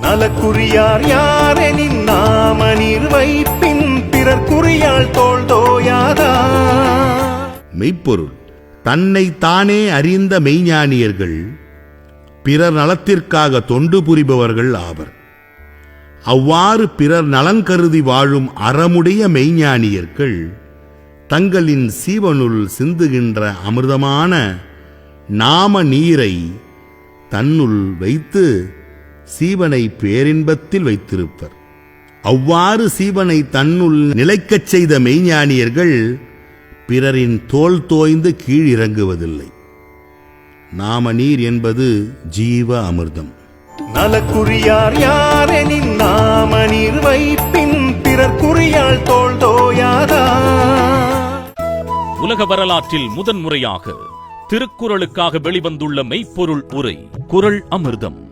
நலக்குரியார் யாரெனின் நாம நீர் வைப்பின் பிறர் குறியால் தோல் தோயாதா? மெய்ப்பொருள் தன்னை தானே அறிந்த மெய்ஞானியர்கள் பிறர் நலத்திற்காக தொண்டு புரிபவர்கள் ஆவர். அவ்வாறு பிறர் நலன் கருதி வாழும் அறமுடைய மெய்ஞானியர்கள் தங்களின் சீவனுள் சிந்துகின்ற அமிர்தமான நாம நீரை தன்னுள் வைத்து சீவனை பேரின்பத்தில் வைத்திருப்பர். அவ்வாறு சீவனை தன்னுள் நிலைக்கச் செய்த மெய்ஞானியர்கள் பிறரின் தோல் தோய்ந்து கீழிறங்குவதில்லை. நாம நீர் என்பது ஜீவ அமிர்தம். நலக்குறியார் யாரெனின் நாம நீர் வைப்பின் பிறர் குறியால் தோல் தோயாதா? உலக வரலாற்றில் முதன்முறையாக திருக்குறளுக்காக வெளிவந்துள்ள மெய்ப்பொருள் உரை குறள் அமிர்தம்.